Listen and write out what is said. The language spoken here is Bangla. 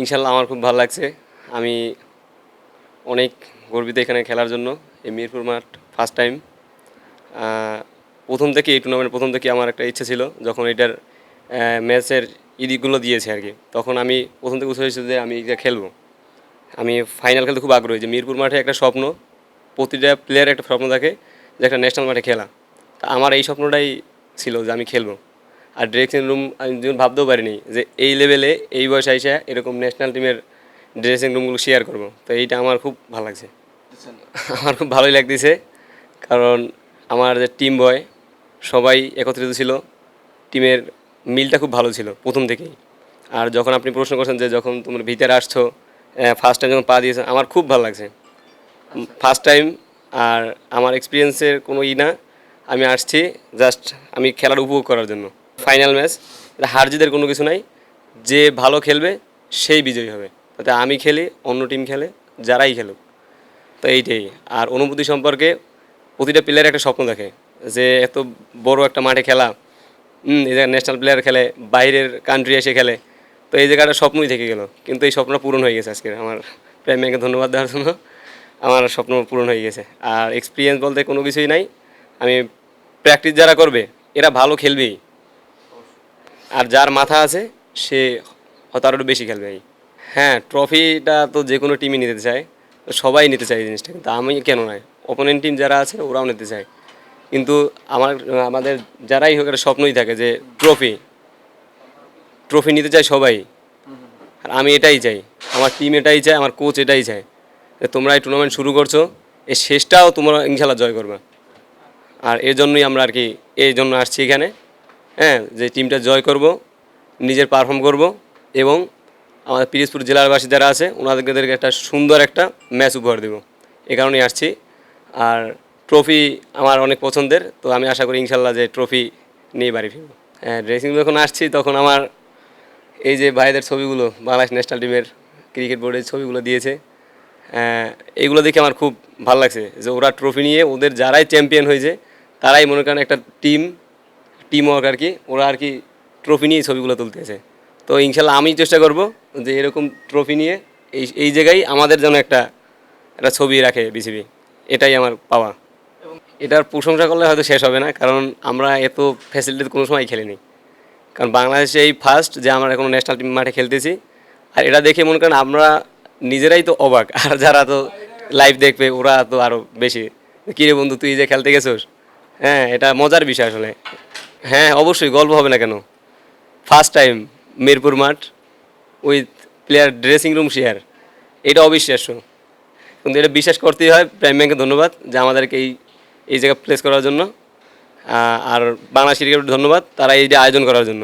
ইনশাল্লাহ আমার খুব ভালো লাগছে। আমি অনেক গর্বিত এখানে খেলার জন্য, এই মিরপুর মাঠ ফার্স্ট টাইম প্রথম থেকে এই টুর্নামেন্ট প্রথম থেকে আমার একটা ইচ্ছে ছিল যখন এটার ম্যাচের ইদিকগুলো দিয়েছে আর কি। তখন আমি প্রথম থেকে উৎসাহ হয়েছিল যে আমি এটা খেলব। আমি ফাইনাল খেলতে খুব আগ্রহী যে মিরপুর মাঠে একটা স্বপ্ন, প্রতিটা প্লেয়ার একটা স্বপ্ন থাকে যে একটা ন্যাশনাল মাঠে খেলা। তা আমার এই স্বপ্নটাই ছিল যে আমি খেলব। আর ড্রেসিং রুম আমি যেমন ভাবতেও পারিনি যে এই লেভেলে এই বয়সে আইসা এরকম ন্যাশনাল টিমের ড্রেসিং রুমগুলো শেয়ার করব। তো এইটা আমার খুব ভালো লাগছে। আমার খুব ভালোই লাগতেছে কারণ আমার যে টিম বয় সবাই একত্রিত ছিল। টিমের মিলটা খুব ভালো ছিল প্রথম থেকেই। আর যখন আপনি প্রশ্ন করছেন যে যখন তোমরা ভিতরে আসছো ফার্স্ট টাইম যখন পা দিয়েছ আমার খুব ভালো লাগছে। ফার্স্ট টাইম আর আমার এক্সপিরিয়েন্সের কোনো ই না। আমি আসছি জাস্ট আমি খেলার উপভোগ করার জন্য। ফাইনাল ম্যাচ হার জিতের কোনো কিছু নাই। যে ভালো খেলবে, সেই বিজয়ী হবে। তাতে আমি খেলি, অন্য টিম খেলে, যারাই খেলুক। তো এইটাই। আর অনুভূতি সম্পর্কে প্রতিটা প্লেয়ার একটা স্বপ্ন দেখে যে এত বড় একটা মাঠে খেলা এই জায়গায় ন্যাশনাল প্লেয়ার খেলে, বাইরের কান্ট্রি এসে খেলে, তো এই জায়গাটা স্বপ্নই থেকে গেল। কিন্তু এই স্বপ্নটা পূরণ হয়ে গেছে আজকে। আমার প্রাইম ব্যাংকে ধন্যবাদ দেওয়ার জন্য। আমার স্বপ্ন পূরণ হয়ে গেছে। আর এক্সপিরিয়েন্স বলতে কোনো কিছুই নাই। আমি প্র্যাকটিস যারা করবে, এরা ভালো খেলবেই। আর যার মাথা আছে, সে হয়তো আরও বেশি খেলবে। হ্যাঁ ট্রফিটা তো যে কোনো টিমই নিতে চায়। সবাই নিতে চায় এই জিনিসটা, কিন্তু আমি কেন নয়? অপোনেন্ট টিম যারা আছে, ওরাও নিতে চায়। কিন্তু আমার, আমাদের যারাই হোক, একটা স্বপ্নই থাকে যে ট্রফি ট্রফি নিতে চায় সবাই। আর আমি এটাই চাই, আমার টিম এটাই চায়, আমার কোচ এটাই চায়। যে তোমরা এই টুর্নামেন্ট শুরু করছ, এই শেষটাও তোমরা ইনশাল্লাহ জয় করবে। আর এর জন্যই আমরা আর কি এই জন্য আসছি এখানে। হ্যাঁ যে টিমটা জয় করব নিজের পারফর্ম করব এবং আমাদের পিরিজপুর জেলারবাসী যারা আছে ওনাদেরকে একটা সুন্দর একটা ম্যাচ উপহার দেবো। এ কারণেই আসছি। আর ট্রফি আমার অনেক পছন্দের তো আমি আশা করি ইনশাল্লাহ যে ট্রফি নিয়ে বাড়ি ফিরবো। হ্যাঁ ড্রেসিং যখন আসছি তখন আমার এই যে ভাইদের ছবিগুলো বাংলাদেশ ন্যাশনাল টিমের ক্রিকেট বোর্ডের ছবিগুলো দিয়েছে আহ, এইগুলো দেখে আমার খুব ভালো লাগছে যে ওরা ট্রফি নিয়ে ওদের যারাই চ্যাম্পিয়ন হয়েছে তারাই মনে করেন একটা টিম টিম ওয়ার্ক আর কি, ওরা আর কি ট্রফি নিয়ে ছবিগুলো তুলতেছে তো ইনশাল্লাহ আমি চেষ্টা করব যে এরকম ট্রফি নিয়ে এই এই জায়গায় আমাদের যেন একটা একটা ছবি রাখে বিসিবি এটাই আমার পাওয়া। এটার প্রশংসা করলে হয়তো শেষ হবে না, কারণ আমরা এত ফ্যাসিলিটি কোনো সময় খেলিনি। কারণ বাংলাদেশে এই ফার্স্ট যে আমরা এখন ন্যাশনাল টিম মাঠে খেলতেছি, আর এটা দেখে মনে করেন আমরা নিজেরাই তো অবাক, আর যারা তো লাইভ দেখবে, ওরা তো আরও বেশি, কী রে বন্ধু, তুই যে খেলতে গেছোস? হ্যাঁ এটা মজার বিষয় আসলে। হ্যাঁ অবশ্যই, গল্প হবে না কেন? ফার্স্ট টাইম মিরপুর মাঠ with player dressing room share এটা অবিশ্বাস্য। কিন্তু এটা বিশ্বাস করতেই হয়, প্রাইম ব্যাংকে ধন্যবাদ যে আমাদেরকে এই এই জায়গায় প্লেস করার জন্য। আর বাংলাদেশ ক্রিকেট ধন্যবাদ, তারা এই আয়োজন করার জন্য।